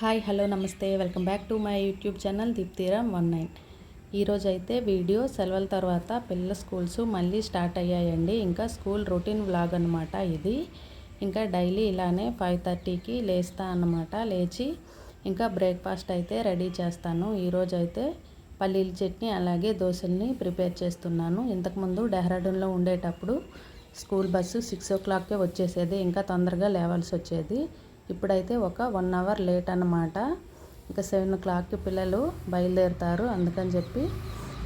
Hi hello నమస్తే. Welcome back to my YouTube channel Deeptiram one nine. ఈరోజు అయితే video సెలవుల తర్వాత పిల్లల స్కూల్స్ మళ్ళీ స్టార్ట్ అయ్యాయండి. ఇంకా స్కూల్ రొటీన్ వ్లాగ్ అనమాట ఇది. ఇంకా డైలీ ఇలానే ఫైవ్ థర్టీకి లేస్తా అన్నమాట. లేచి ఇంకా బ్రేక్ఫాస్ట్ అయితే రెడీ చేస్తాను. ఈరోజు అయితే పల్లీల చట్నీ అలాగే దోశల్ని ప్రిపేర్ చేస్తున్నాను. ఇంతకుముందు డెహ్రాడూన్లో ఉండేటప్పుడు స్కూల్ బస్సు సిక్స్ ఓ క్లాక్కే వచ్చేసేది. ఇంకా తొందరగా లేవాల్సి వచ్చేది. ఇప్పుడైతే ఒక వన్ అవర్ లేట్ అనమాట ఇంకా సెవెన్ ఓ క్లాక్కి పిల్లలు బయలుదేరుతారు. అందుకని చెప్పి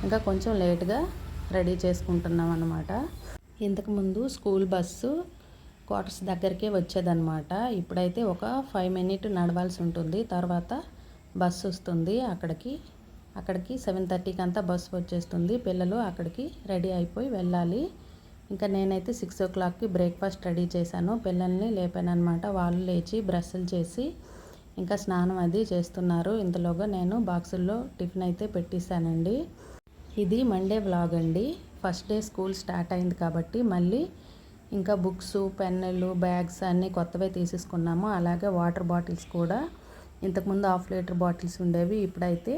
ఇంకా కొంచెం లేట్గా రెడీ చేసుకుంటున్నాం అనమాట ఇంతకుముందు స్కూల్ బస్సు క్వార్టర్స్ దగ్గరికే వచ్చేదన్నమాట. ఇప్పుడైతే ఒక ఫైవ్ మినిట్ నడవాల్సి ఉంటుంది. తర్వాత బస్సు వస్తుంది అక్కడికి. అక్కడికి సెవెన్ థర్టీకి అంతా బస్సు వచ్చేస్తుంది. పిల్లలు అక్కడికి రెడీ అయిపోయి వెళ్ళాలి. ఇంకా నేనైతే సిక్స్ ఓ క్లాక్కి బ్రేక్ఫాస్ట్ రెడీ చేశాను. పిల్లల్ని లేపాను అనమాట వాళ్ళు లేచి బ్రష్లు చేసి ఇంకా స్నానం అది చేస్తున్నారు. ఇంతలోగా నేను బాక్సుల్లో టిఫిన్ అయితే పెట్టేశానండి. ఇది మండే వ్లాగ్ అండి. ఫస్ట్ డే స్కూల్ స్టార్ట్ అయింది కాబట్టి మళ్ళీ ఇంకా బుక్స్ పెన్నులు బ్యాగ్స్ అన్నీ కొత్తవే తీసేసుకున్నాము. అలాగే వాటర్ బాటిల్స్ కూడా. ఇంతకుముందు హాఫ్ లీటర్ బాటిల్స్ ఉండేవి. ఇప్పుడైతే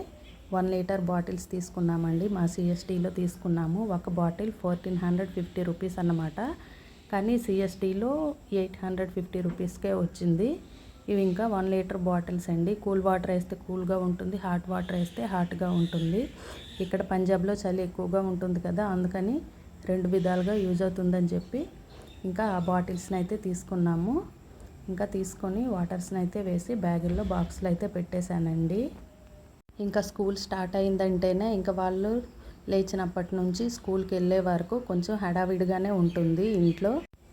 వన్ లీటర్ బాటిల్స్ తీసుకున్నామండి. మా సిఎస్టీలో తీసుకున్నాము. ఒక bottle fourteen hundred fifty rupees అన్నమాట. కానీ సిఎస్టీలో ఎయిట్ హండ్రెడ్ ఫిఫ్టీ రూపీస్కే వచ్చింది. ఇవి ఇంకా వన్ లీటర్ బాటిల్స్ అండి. కూల్ వాటర్ వేస్తే కూల్గా ఉంటుంది హాట్ వాటర్ వేస్తే హాట్గా ఉంటుంది. ఇక్కడ పంజాబ్లో చలి ఎక్కువగా ఉంటుంది కదా అందుకని రెండు విధాలుగా యూజ్ అవుతుందని చెప్పి ఇంకా ఆ బాటిల్స్ని అయితే తీసుకున్నాము. ఇంకా తీసుకొని వాటర్స్ని అయితే వేసి బ్యాగుల్లో బాక్స్లో అయితే పెట్టేశానండి. ఇంకా స్కూల్ స్టార్ట్ అయిందంటేనే ఇంకా వాళ్ళు లేచినప్పటి నుంచి స్కూల్కి వెళ్ళే వరకు కొంచెం హడావిడిగానే ఉంటుంది ఇంట్లో.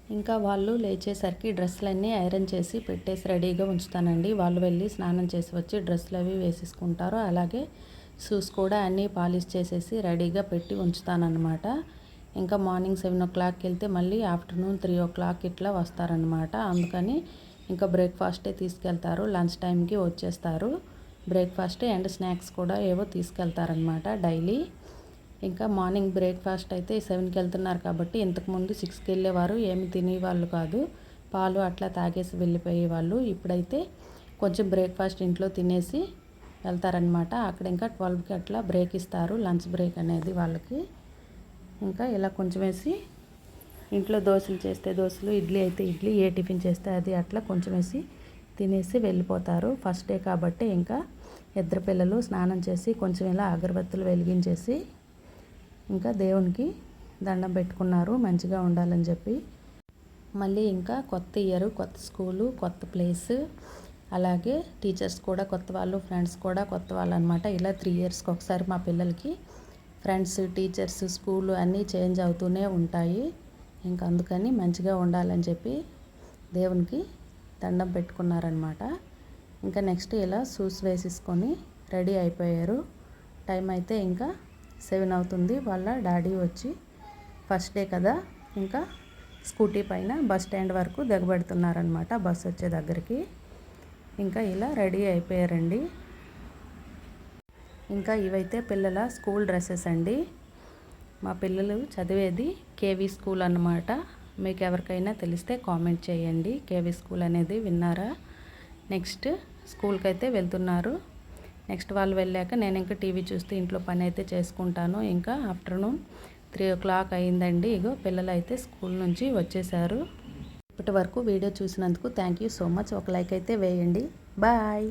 ఇంకా వాళ్ళు లేచేసరికి డ్రెస్సులన్నీ ఐరన్ చేసి పెట్టేసి రెడీగా ఉంచుతానండి. వాళ్ళు వెళ్ళి స్నానం చేసి వచ్చి డ్రెస్సులు అవి వేసేసుకుంటారు. అలాగే షూస్ కూడా అన్నీ పాలిష్ చేసేసి రెడీగా పెట్టి ఉంచుతానన్నమాట. ఇంకా మార్నింగ్ సెవెన్ ఓ క్లాక్కి వెళ్తే మళ్ళీ ఆఫ్టర్నూన్ త్రీ ఓ క్లాక్ ఇట్లా వస్తారనమాట అందుకని ఇంకా బ్రేక్ఫాస్టే తీసుకెళ్తారు లంచ్ టైంకి వచ్చేస్తారు. బ్రేక్ఫాస్ట్ అండ్ స్నాక్స్ కూడా ఏవో తీసుకెళ్తారనమాట డైలీ. ఇంకా మార్నింగ్ బ్రేక్ఫాస్ట్ అయితే సెవెన్కి వెళ్తున్నారు కాబట్టి ఇంతకుముందు సిక్స్కి వెళ్ళేవారు ఏమి తినేవాళ్ళు కాదు. పాలు అట్లా తాగేసి వెళ్ళిపోయేవాళ్ళు. ఇప్పుడైతే కొంచెం బ్రేక్ఫాస్ట్ ఇంట్లో తినేసి వెళ్తారనమాట అక్కడ ఇంకా ట్వెల్వ్కి అట్లా బ్రేక్ ఇస్తారు లంచ్ బ్రేక్ అనేది వాళ్ళకి. ఇంకా ఇలా కొంచెం వేసి ఇంట్లో దోశలు చేస్తే దోశలు ఇడ్లీ అయితే ఇడ్లీ ఏ టిఫిన్ చేస్తే అది అట్లా కొంచెం వేసి తినేసి వెళ్ళిపోతారు. ఫస్ట్ డే కాబట్టి ఇంకా ఇద్దరు పిల్లలు స్నానం చేసి కొంచెం ఇలా అగరబత్తులు వెలిగించేసి ఇంకా దేవునికి దండం పెట్టుకున్నారు. మంచిగా ఉండాలని చెప్పి. మళ్ళీ ఇంకా కొత్త ఇయర్ కొత్త స్కూలు కొత్త ప్లేస్ అలాగే టీచర్స్ కూడా కొత్త వాళ్ళు ఫ్రెండ్స్ కూడా కొత్త వాళ్ళు అనమాట ఇలా త్రీ ఇయర్స్కి ఒకసారి మా పిల్లలకి ఫ్రెండ్స్ టీచర్స్ స్కూలు అన్నీ చేంజ్ అవుతూనే ఉంటాయి. ఇంకా అందుకని మంచిగా ఉండాలని చెప్పి దేవునికి దండం పెట్టుకున్నారనమాట ఇంకా నెక్స్ట్ ఇలా షూస్ వేసేసుకొని రెడీ అయిపోయారు. టైం అయితే ఇంకా సెవెన్ అవుతుంది. వాళ్ళ డాడీ వచ్చి ఫస్ట్ డే కదా ఇంకా స్కూటీ పైన బస్ స్టాండ్ వరకు దిగబెడుతున్నారనమాట బస్ వచ్చే దగ్గరికి. ఇంకా ఇలా రెడీ అయిపోయారండి. ఇంకా ఇవైతే పిల్లల స్కూల్ డ్రెస్సెస్ అండి. మా పిల్లలు చదివేది కేవీ స్కూల్ అన్నమాట. మీకు ఎవరికైనా తెలిస్తే కామెంట్ చేయండి. కేవీ స్కూల్ అనేది విన్నారా? నెక్స్ట్ స్కూల్కి అయితే వెళ్తున్నారు. నెక్స్ట్ వాళ్ళు వెళ్ళాక నేను ఇంకా టీవీ చూస్తూ ఇంట్లో పని అయితే చేసుకుంటాను. ఇంకా ఆఫ్టర్నూన్ త్రీ ఓ క్లాక్ అయిందండి. ఇగో పిల్లలు అయితే స్కూల్ నుంచి వచ్చేసారు ఇప్పటి వరకు వీడియో చూసినందుకు థ్యాంక్ యూ సో మచ్. ఒక లైక్ అయితే వేయండి. బాయ్.